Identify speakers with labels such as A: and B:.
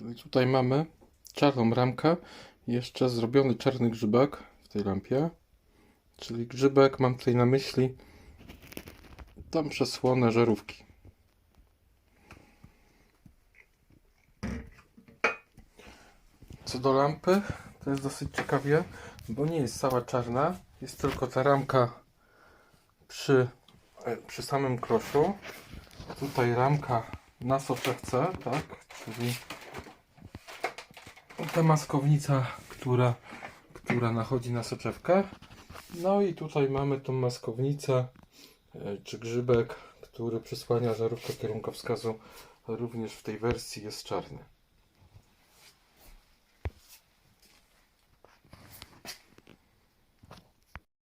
A: Czyli tutaj mamy czarną ramkę, jeszcze zrobiony czarny grzybek w tej lampie. Czyli grzybek, mam tutaj na myśli tą przesłonę żarówki. Co do lampy, to jest dosyć ciekawie, bo nie jest cała czarna, jest tylko ta ramka przy, e, przy samym kroszu. Tutaj ramka na soczewce, tak, czyli ta maskownica, która, która nachodzi na soczewkę. No i tutaj mamy tą maskownicę, e, czy grzybek, który przysłania żarówkę kierunkowskazu, również w tej wersji jest czarny.